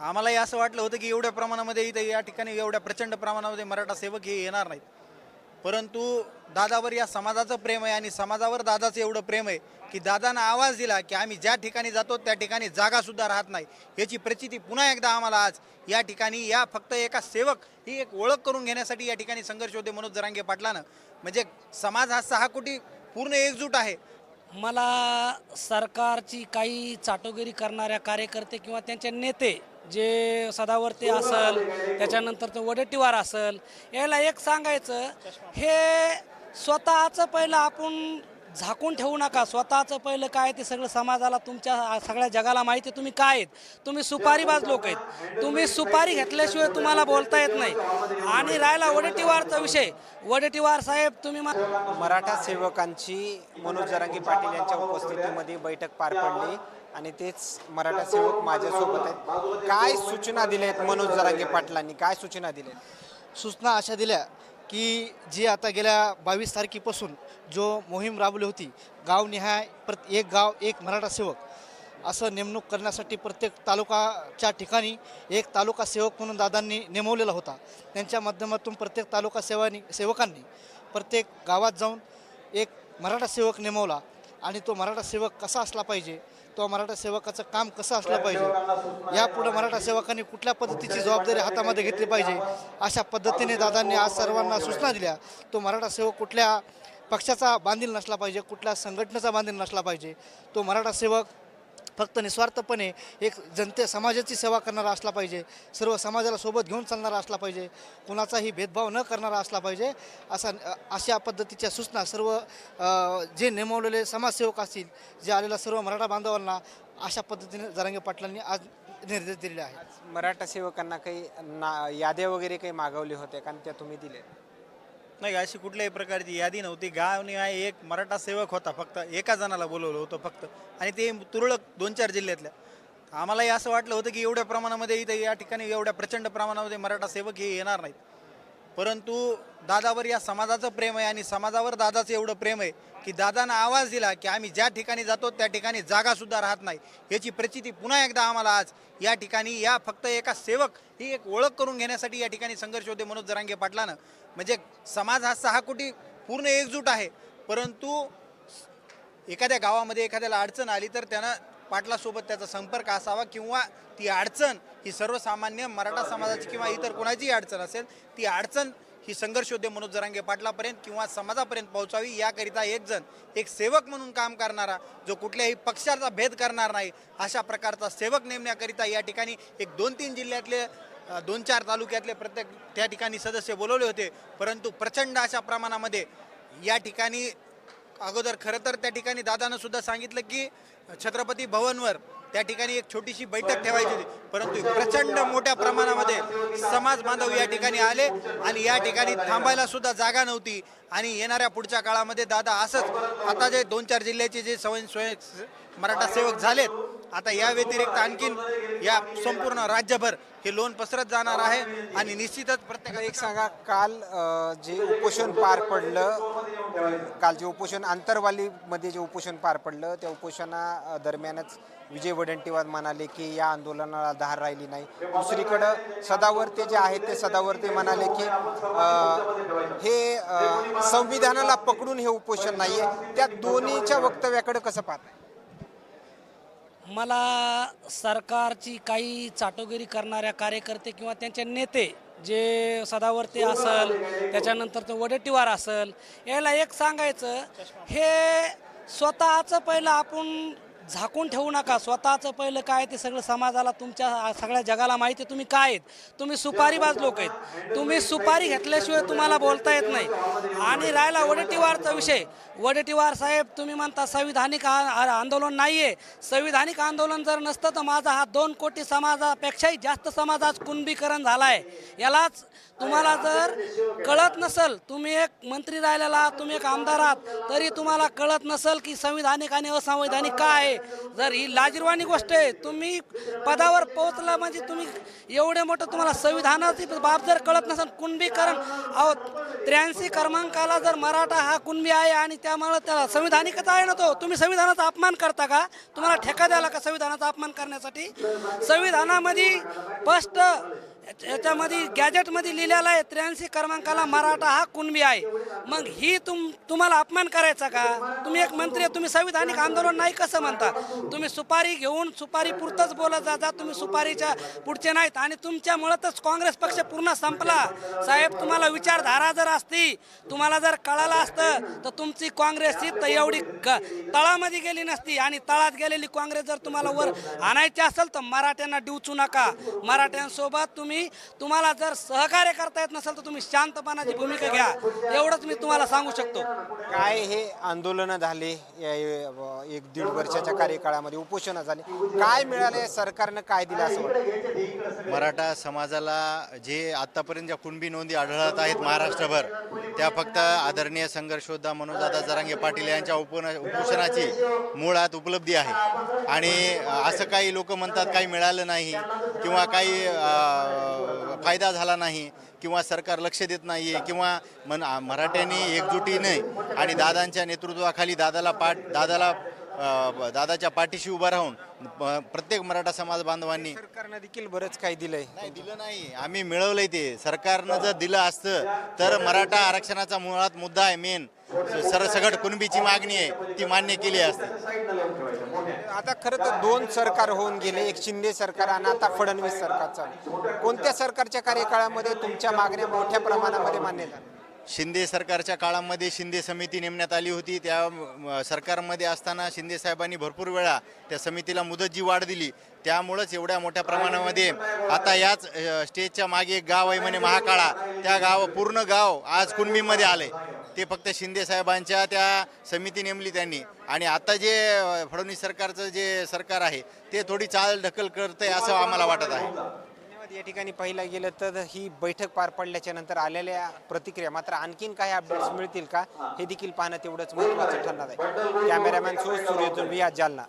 आम्हालाही असं वाटलं होतं की एवढ्या प्रमाणामध्ये इथं या ठिकाणी एवढ्या प्रचंड प्रमाणामध्ये मराठा सेवक हे येणार नाहीत. परंतु दादावर या समाजाचं प्रेम आहे आणि समाजावर दादाचं एवढं प्रेम आहे की दादानं आवाज दिला की आम्ही ज्या ठिकाणी जातो त्या ठिकाणी जागासुद्धा राहत नाही. याची प्रचिती पुन्हा एकदा आम्हाला आज या ठिकाणी या फक्त एका सेवक ही एक ओळख करून घेण्यासाठी या ठिकाणी संघर्ष होते मनोज जरांगे पाटलानं. म्हणजे समाज हा सहा कोटी पूर्ण एकजूट आहे. मला सरकारची काही चाटोगिरी करणाऱ्या कार्यकर्ते किंवा त्यांचे नेते जे सदावर्ती असल त्याच्यानंतर तो वडेट्टीवार असल याला एक सांगायचं हे स्वतःचं पहिलं आपण झाकून ठेवू नका. स्वतःचं पहिलं काय ते सगळं समाजाला तुमच्या सगळ्या जगाला माहिती आहे. तुम्ही काय आहेत? तुम्ही सुपारीबाज लोक आहेत. तुम्ही सुपारी घेतल्याशिवाय तुम्हाला बोलता येत नाही. आणि राहिला वडेट्टीवारचा विषय. वडेट्टीवार साहेब तुम्ही मराठा सेवकांची मनोज जरांगी पाटील यांच्या उपस्थितीमध्ये बैठक पार पडली. आणि तेच मराठा सेवक माझ्यासोबत आहेत. काय सूचना दिल्या आहेत मनोज जरांगे पाटलांनी? काय सूचना दिल्या आहेत? सूचना अशा दिल्या की जी आता गेल्या बावीस तारखेपासून जो मोहीम राबवली होती गावनिहाय प्रत एक गाव एक मराठा सेवक असं नेमणूक करण्यासाठी प्रत्येक तालुकाच्या ठिकाणी एक तालुका सेवक म्हणून दादांनी नेमवलेला होता. त्यांच्या माध्यमातून प्रत्येक तालुका सेवानी सेवकांनी प्रत्येक गावात जाऊन एक मराठा सेवक नेमवला आणि तो मराठा सेवक कसा असला पाहिजे तो मराठा सेवकाचं काम कसं असलं पाहिजे? यापुढे मराठा सेवकांनी कुठल्या पद्धतीची जबाबदारी हातामध्ये घेतली पाहिजे? अशा पद्धतीने दादांनी आज सर्वांना सूचना दिल्या. तो मराठा सेवक कुठल्या पक्षाचा बांधील नसला पाहिजे कुठल्या संघटनेचा बांधील नसला पाहिजे. तो मराठा सेवक फक्त निस्वार्थपणे एक जनते समाजाची सेवा करणारा असला पाहिजे सर्व समाजाला सोबत घेऊन चालणारा असला पाहिजे कुणाचाही भेदभाव न करणारा असला पाहिजे असा अशा पद्धतीच्या सूचना सर्व जे नेमवलेले समाजसेवक असतील जे आलेल्या सर्व मराठा बांधवांना अशा पद्धतीने जरांगे पाटलांनी आज निर्देश दिलेले आहेत. मराठा सेवकांना काही ना याद्या वगैरे काही मागवले होते कारण त्या तुम्ही दिले नाही अशी कुठल्याही प्रकारची यादी नव्हती. गाव निहाय एक मराठा सेवक होता फक्त. एका जणाला बोलवलं होतं फक्त. आणि ते तुरळक दोन चार जिल्ह्यातल्या. आम्हालाही असं वाटलं होतं की एवढ्या प्रमाणामध्ये इथं या ठिकाणी एवढ्या प्रचंड प्रमाणामध्ये मराठा सेवक हे येणार नाहीत. परंतु दादावर या समाजाचं प्रेम आहे आणि समाजावर दादाचं एवढं प्रेम आहे की दादानं आवाज दिला की आम्ही ज्या ठिकाणी जातो त्या ठिकाणी जागासुद्धा राहत नाही. याची प्रचिती पुन्हा एकदा आम्हाला आज या ठिकाणी या फक्त एका सेवक ही एक ओळख करून घेण्यासाठी या ठिकाणी संघर्ष होते मनोज जरांगे पाटलानं. म्हणजे समाज हा सहा कोटी पूर्ण एकजूट आहे. परंतु एखाद्या गावामध्ये एखाद्याला अडचण आली तर त्यानं पाटलासोबत त्याचा संपर्क असावा किंवा ती अडचण ही सर्वसामान्य मराठा समाजाची किंवा इतर कोणाचीही अडचण असेल ती अडचण ही संघर्ष मनोज जरांगे पाटलापर्यंत किंवा समाजापर्यंत पोहोचावी याकरिता एक जण एक सेवक म्हणून काम करणारा जो कुठल्याही पक्षाचा भेद करणार नाही अशा प्रकारचा सेवक नेमण्याकरिता या ठिकाणी एक दोन तीन जिल्ह्यातले दोन चार तालुक्यातले प्रत्येक त्या ठिकाणी सदस्य बोलवले होते. परंतु प्रचंड अशा प्रमाणामध्ये या ठिकाणी अगोदर खरं तर त्या ठिकाणी दादानं सुद्धा सांगितलं की छत्रपती भवनवर त्या ठिकाणी एक छोटीशी बैठक ठेवायची होती. परंतु प्रचंड मोठ्या प्रमाणामध्ये समाज बांधव या ठिकाणी आले आणि या ठिकाणी थांबायला सुद्धा जागा नव्हती. आणि येणाऱ्या पुढच्या काळामध्ये दादा असंच आता जे दोन चार जिल्ह्याचे जे स्वयं स्वयं मराठा सेवक झालेत आता या व्यतिरिक्त आणखीन या संपूर्ण राज्यभर हे लोन पसरत जाणार आहे. आणि निश्चितच प्रत्येक एक सांगा काल जे उपोषण पार पडलं काल जे उपोषण आंतरवालीमध्ये जे उपोषण पार पडलं त्या उपोषणा दरम्यानच विजय वडेट्टीवार म्हणाले की या आंदोलनाला धार राहिली नाही. दुसरीकडं सदावर्ते जे आहेत ते सदावर्ते म्हणाले की हे संविधानाला पकडून हे उपोषण नाही आहे त्या दोन्हीच्या वक्तव्याकडे कसं पाहताय? मला सरकारची काही चाटोगिरी करणाऱ्या कार्यकर्ते किंवा त्यांचे नेते जे सदावर्ती असल त्याच्यानंतर तो वडेट्टीवार असल याला एक सांगायचं हे स्वतःचं पहिलं आपण झाकून ठेवू नका. स्वतःचं पहिलं काय ते सगळं समाजाला तुमच्या सगळ्या जगाला माहिती आहे तुम्ही काय आहेत? तुम्ही सुपारीबाज लोक आहेत. तुम्ही सुपारी घेतल्याशिवाय तुम्हाला बोलता येत नाही. आणि राहिला वडेटीवारचा विषय. वडेटीवार साहेब तुम्ही म्हणता संविधानिक आ- आंदोलन नाही आहे संविधानिक आंदोलन जर नसतं तर माझा हा दोन कोटी समाजापेक्षाही जास्त समाज आज कुणबीकरण झाला आहे यालाच तुम्हाला जर कळत नसल तुम्ही एक मंत्री राहिलेला तुम्ही एक आमदार आहात तरी तुम्हाला कळत नसल की संविधानिक आणि असंवैधानिक काय आहे? जर ही लाजीरवाणी गोष्ट आहे तुम्ही पदावर पोहोचला म्हणजे तुम्ही एवढे मोठं तुम्हाला संविधानाची बाब जर कळत नसेल कुणबीकरण अहो त्र्याऐंशी क्रमांकाला जर मराठा हा कुणबी आहे आणि त्यामुळे त्याला संविधानिकच आहे ना तो तुम्ही संविधानाचा अपमान करता का? तुम्हाला ठेका द्याला का संविधानाचा अपमान करण्यासाठी? संविधानामध्ये स्पष्ट याच्यामध्ये गॅजेटमध्ये लिहिलेला आहे त्र्याऐंशी क्रमांकाला मराठा हा कुणबी आहे. मग ही तुम तुम्हाला अपमान करायचा का? तुम्ही एक मंत्री आहे, तुम्ही संविधानिक आंदोलन नाही कसं म्हणता? तुम्ही सुपारी घेऊन सुपारी पुरतंच बोलत जाता तुम्ही सुपारीच्या पुढचे नाहीत. आणि तुमच्यामुळंच काँग्रेस पक्ष पूर्ण संपला. साहेब तुम्हाला विचारधारा जर असती तुम्हाला जर कळालं असतं तर तुमची काँग्रेसची तर एवढी क- तळामध्ये गेली नसती. आणि तळात गेलेली काँग्रेस जर तुम्हाला वर आणायची असेल तर मराठ्यांना डिवचू नका. मराठ्यांसोबत तुम्ही तुम्हाला जर सहकार्य करता येत नसेल तर तुम्ही शांतपणाची भूमिका घ्या. एवढंच मी तुम्हाला सांगू शकतो. काय हे आंदोलनं झाले या एक दीड वर्षाच्या कार्यकाळामध्ये उपोषणं झाले. काय मिळाले सरकारनं काय दिलं असं मराठा समाजाला जे आतापर्यंत ज्या कुणबी नोंदी आढळत आहेत महाराष्ट्रभर त्या फक्त आदरणीय संघर्षोद्धा मनोजदादा जरांगे पाटील यांच्या उपोन उपोषणाची मुळात उपलब्धी आहे. आणि असं काही लोक म्हणतात काही मिळालं नाही किंवा काही फायदा झाला नाही किंवा सरकार लक्ष देत नाही आहे किंवा मन मराठ्यांनी एकजुटीने आणि दादांच्या नेतृत्वाखाली दादाला पाठ दादाला दादाच्या पाठीशी उभा राहून प्रत्येक मराठा समाज बांधवांनी सरकारनं देखील बरंच काही दिलंय. नाही दिलं नाही. आम्ही मिळवलंय ते. सरकारनं जर दिलं असतं तर मराठा आरक्षणाचा मुळात मुद्दा आहे मेन. सरसगट कुणबीची मागणी आहे ती मान्य केली असते. आता खरं तर दोन सरकार होऊन गेले. एक शिंदे सरकार आणि आता फडणवीस सरकार चालू. कोणत्या सरकारच्या कार्यकाळामध्ये तुमच्या मागण्या मोठ्या प्रमाणामध्ये मान्य झाल्या? शिंदे सरकारच्या काळामध्ये शिंदे समिती नेमण्यात आली होती. त्या सरकारमध्ये असताना शिंदे साहेबांनी भरपूर वेळा त्या समितीला मुदत जी वाढ दिली. त्यामुळंच एवढ्या मोठ्या प्रमाणामध्ये आता याच स्टेजच्या मागे एक गाव आहे म्हणे महाकाळा. त्या गाव पूर्ण गाव आज कुणबीमध्ये आले ते फक्त शिंदे साहेबांच्या त्या समिती नेमली त्यांनी. आणि आता जे फडणवीस सरकारचं जे सरकार आहे ते थोडी चाल ढकल करतंय असं आम्हाला वाटत आहे. या ठिकाणी पाहिलं गेलं तर ही बैठक पार पडल्याच्या नंतर आलेल्या प्रतिक्रिया मात्र आणखीन काही अपडेट्स मिळतील का हे देखील पाहणं तेवढंच महत्वाचं ठरणार आहे. कॅमेरामॅन सो सूर्य जालना.